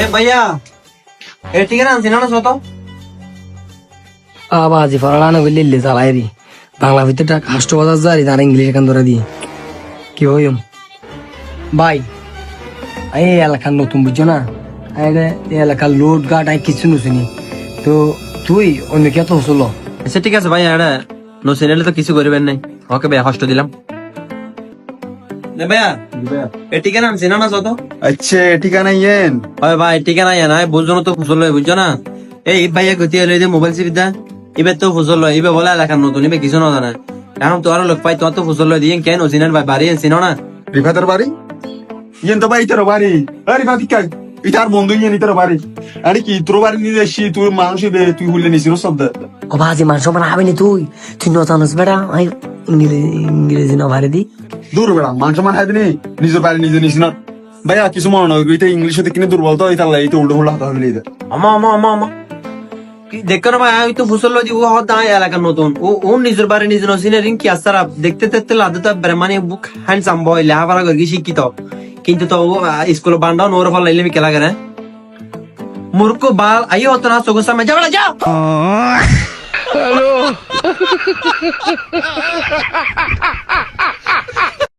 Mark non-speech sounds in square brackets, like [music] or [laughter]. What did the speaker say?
এ ভাইয়া এ টিকেট আনছি না শত আবাজি ফরালানো বাংলা ভিতরটা হাস্ট বাজার যারি তার ইংলিশ এখান ধরে দিয়ে কি হইম ভাই এই এলাকার নতুন বুঝছ না? এই এলাকার লোড গাট আই কিছু নুসুনি। তো তুই অন্য কে তো হসল। আচ্ছা ঠিক আছে ভাইয়া এটা নো সিনেলে তো কিছু করবেন নাই। ওকে ভাইয়া কষ্ট দিলাম। ভাইয়া এ টিকেট আনছি না শত আচ্ছা ঠিকানা ইয়েন। ভাই ভাই টিকেট নাই না বুঝছ না তো ফুসল লয় বুঝছ না? এই ভাইয়া গতি হলো যে মোবাইল সিবিদা এবার তো ফুসল এবার বলে এলাকার নতুন এবার কিছু না জানে তো আরও লোক পাই তোমার তো ফুসল দিয়ে কেন সিনেন ভাই বাড়ি না রিফাতের বাড়ি ইয়েন তো ভাই ইতার বাড়ি আরে রিফাত কি ইতার বন্ধু ইয়েন ইতার বাড়ি আরে কি তোর বাড়ি নিয়ে যাচ্ছি তুই মানুষ তুই হুলে নিছিস শব্দ। ও বাজি মান সমান আবিনি তুই তুই ন জানোস বেটা আই ইংরেজি ইংরেজি না ভারে দি। দূর বেড়া মানুষ মান হাইদিনি নিজের বাড়ি নিজে নিস না। ভাইয়া কিছু মনে নয় এটা ইংলিশ কিনে দুর্বল তো ইতার লাই তো উল্টো উল্টো হাতে হলে এটা আমা আমা আমা আমা। দেখো না ভাই আমি তো ফুসল লয় ও হত আয় এলাকার নতুন। ও ও নিজের বাড়ি নিজের নসিনে রিং কি আসার দেখতে দেখতে লাদতে পারে মানে বুক হ্যান্ডসাম বয় লেহাপড়া করে শিক্ষিত। কিন্তু তো ও স্কুল বান্ডাও নোর ফল লাইলে খেলা করে। মূর্খ বাল আইও হতো না চোখের সামনে যাও যাও। [laughs]